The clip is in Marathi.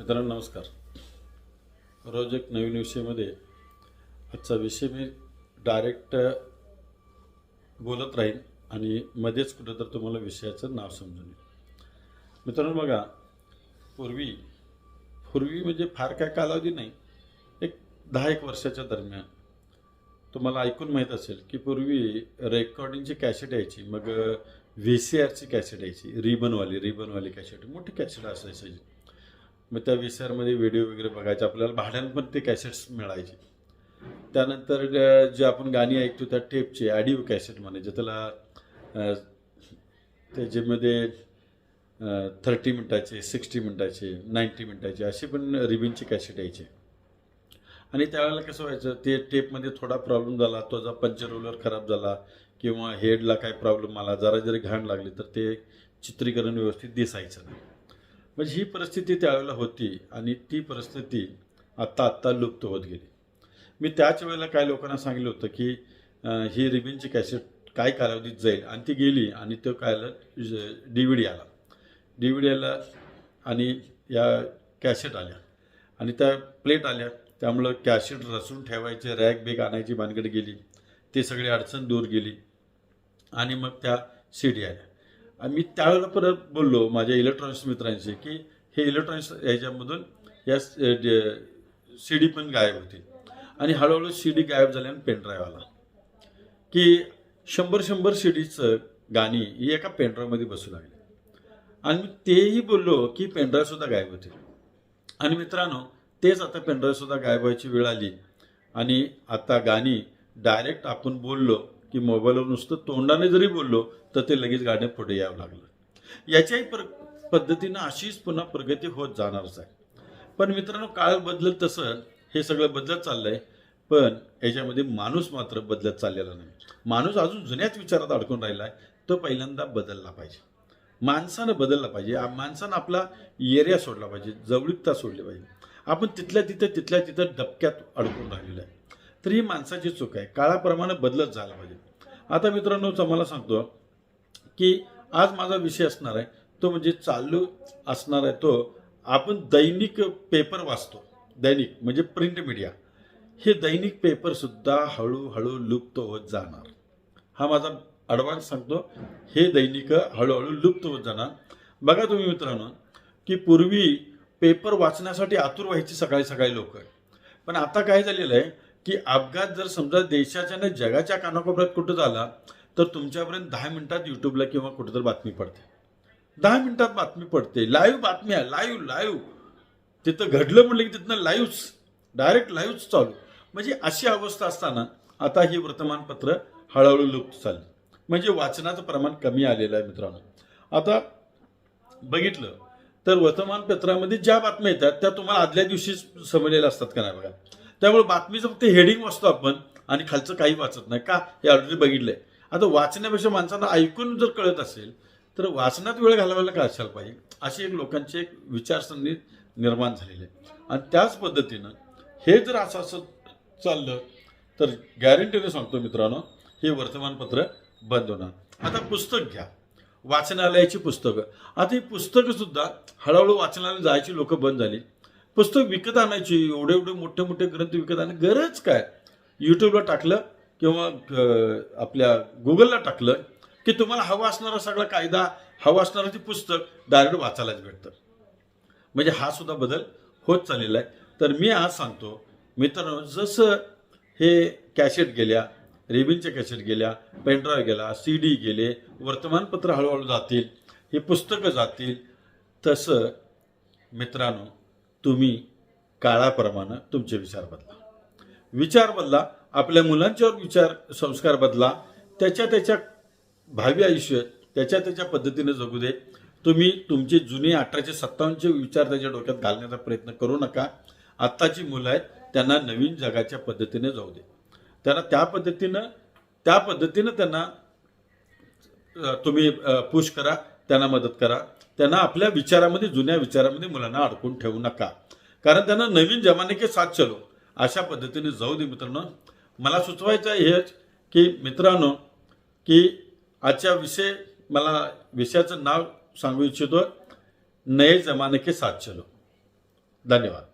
मित्रांनो नमस्कार. रोज एक नवीन विषयामध्ये आजचा विषय मी डायरेक्ट बोलत राहीन आणि मध्येच कुठं तर तुम्हाला विषयाचं नाव समजून येईल. मित्रांनो बघा पूर्वी पूर्वी म्हणजे फार काय कालावधी नाही. एक दहा एक वर्षाच्या दरम्यान तुम्हाला ऐकून माहीत असेल की पूर्वी रेकॉर्डिंगची कॅसेट यायची मग व्ही सी आरची कॅसेट यायची रिबनवाली रिबनवाली कॅसेट मोठी कॅसेट असायची. मग त्या व्ही सी आरमध्ये व्हिडिओ वगैरे बघायचे. आपल्याला भाड्यानं पण ते कॅसेट्स मिळायचे. त्यानंतर जे आपण गाणी ऐकतो त्या टेपचे ॲडिओ कॅसेट म्हणायचे त्याला त्याच्यामध्ये थर्टी मिनटाचे सिक्स्टी मिनटाचे नाईन्टी मिनटाचे असे पण रिबिनचे कॅसेट यायचे. आणि त्यावेळेला कसं व्हायचं ते टेपमध्ये थोडा प्रॉब्लेम झाला तो पंचर रोलर खराब झाला किंवा हेडला काय प्रॉब्लेम आला जरा जरी घाण लागली तर ते चित्रीकरण व्यवस्थित दिसायचं नाही. म्हणजे ही परिस्थिती त्यावेळेला होती आणि ती परिस्थिती आत्ता आत्ता लुप्त होत गेली. मी त्याच वेळेला काय लोकांना सांगितलं होतं की ही रिबिनची कॅसेट काय कालावधीत जाईल. आणि ती गेली आणि तो काय आलं डी व्ही डी आला. डी व्ही डी आला आणि या कॅसेट आल्या. आणि त्या प्लेट आल्या. त्यामुळं कॅसेट रचून ठेवायचे रॅक बेग आणायची भानगड गेली. ते सगळी अडचण दूर गेली. आणि मग त्या सी डी आल्या. आणि मी त्यावेळेला परत बोललो माझ्या इलेक्ट्रॉनिक्स मित्रांशी की हे इलेक्ट्रॉनिक्स याच्यामधून या सी डी पण गायब होती. आणि हळूहळू सी डी गायब झाल्यानं पेनड्राईव्ह आला. की शंभर शंभर सी डीचं गाणी ही एका पेनड्राईव्हमध्ये बसू लागली. आणि मी तेही बोललो की पेनड्राईव्हसुद्धा गायब होते. आणि मित्रांनो तेच आता पेनड्राईव्हसुद्धा गायब व्हायची वेळ आली. आणि आता गाणी डायरेक्ट आपण बोललो की मोबाईलवर नुसतं तोंडाने जरी बोललो तर ते लगेच गाणं पुढे यावं लागलं. याच्याही प्र पद्धतीनं अशीच पुन्हा प्रगती होत जाणारच आहे. पण मित्रांनो काळ बदलत तसं हे सगळं बदलत चाललंय पण याच्यामध्ये माणूस मात्र बदलत चाललेला नाही. माणूस अजून जुन्याच विचारात अडकून राहिला आहे तो पहिल्यांदा बदलला पाहिजे. माणसानं बदलला पाहिजे. माणसानं आपला एरिया सोडला पाहिजे जवळीकता सोडली पाहिजे. आपण तिथल्या तिथं तिथल्या तिथं डबक्यात अडकून राहिलेलं आहे. तर ही माणसाची चूक आहे. काळाप्रमाणे बदलत झाला पाहिजे. आता मित्रांनो तुम्हाला सांगतो की आज माझा विषय असणार आहे तो म्हणजे चालू असणार आहे तो आपण दैनिक पेपर वाचतो. दैनिक म्हणजे प्रिंट मीडिया. हे दैनिक पेपरसुद्धा हळूहळू लुप्त होत जाणार. हा माझा ॲडव्हान्स सांगतो हे दैनिक हळूहळू लुप्त होत जाणार. बघा तुम्ही मित्रांनो की पूर्वी पेपर वाचण्यासाठी आतुर व्हायची सकाळी सकाळी लोक. पण आता काय झालेलं आहे की अपघात जर समजा देशाच्या ना जगाच्या कानाकोपऱ्यात कुठं झाला तर तुमच्यापर्यंत दहा मिनिटात युट्यूबला किंवा कुठं तर बातमी पडते. दहा मिनिटात बातमी पडते. लाईव्ह बातमी आहे लाईव्ह लाईव्ह तिथं घडलं म्हटलं की तिथनं लाईव्हच डायरेक्ट लाईव्हच चालू. म्हणजे अशी अवस्था असताना आता ही वर्तमानपत्र हळूहळू लुप्त चालली म्हणजे वाचनाचं प्रमाण कमी आलेलं आहे मित्रांनो. आता बघितलं तर वर्तमानपत्रामध्ये ज्या बातम्या येतात त्या तुम्हाला आदल्या दिवशी समजलेल्या असतात का नाही बघा? त्यामुळे बातमीचं फक्त हेडिंग वाचतो आपण आणि खालचं काही वाचत नाही. का? हे ऑलरेडी बघितलंय. आता वाचण्यापेक्षा माणसांना ऐकून जर कळत असेल तर वाचनात वेळ घालवायला काय असायला पाहिजे? अशी एक लोकांची एक विचारसरणी निर्माण झालेली आहे. आणि त्याच पद्धतीनं हे जर असं असं चाललं तर गॅरंटीने सांगतो मित्रांनो हे वर्तमानपत्र बंद होणार. आता पुस्तक घ्या. वाचनालयाची पुस्तकं. आता ही पुस्तकं सुद्धा हळूहळू वाचनालय जायची लोकं बंद झाली. पुस्तक विकत आणायची एवढे एवढे मोठे मोठे ग्रंथ विकत आणायची गरज काय? यूट्यूबला टाकलं किंवा आपल्या गुगलला टाकलं की तुम्हाला हवा असणारा सगळा कायदा हवा असणारं ते पुस्तक डायरेक्ट वाचायलाच भेटतं. म्हणजे हा सुद्धा बदल होत चाललेला आहे. तर मी आज सांगतो मित्रांनो जसं हे कॅसेट गेल्या रेबिनच्या कॅसेट गेल्या पेनड्राईव्ह गेला सी डी गेले वर्तमानपत्र हळूहळू जातील हे पुस्तकं जातील तसं मित्रांनो तुम्ही काळाप्रमाणे तुमचे विचार बदला. विचार बदला आपल्या मुलांच्यावर विचार संस्कार बदला त्याच्या त्याच्या भावी आयुष्य त्याच्या त्याच्या पद्धतीने जगू दे. तुम्ही तुमचे जुने अठराशे सत्तावन्नचे विचार त्याच्या डोक्यात घालण्याचा प्रयत्न करू नका. आत्ताची मुलं आहेत त्यांना नवीन जगाच्या पद्धतीने जाऊ दे. त्यांना त्या पद्धतीनं त्या पद्धतीनं त्यांना तुम्ही पुश करा त्यांना मदत करा. त्यांना आपल्या विचारामध्ये जुन्या विचारामध्ये मुलांना अडकून ठेवू नका. कारण त्यांना नवीन जमाने के साथ चलो. अशा पद्धतीने जाऊ दे मित्रांनो. मला सुचवायचं आहे हेच की मित्रांनो की आजच्या विषय मला विषयाचं नाव सांगू इच्छितो. नये जमाने के साथ चलो. धन्यवाद.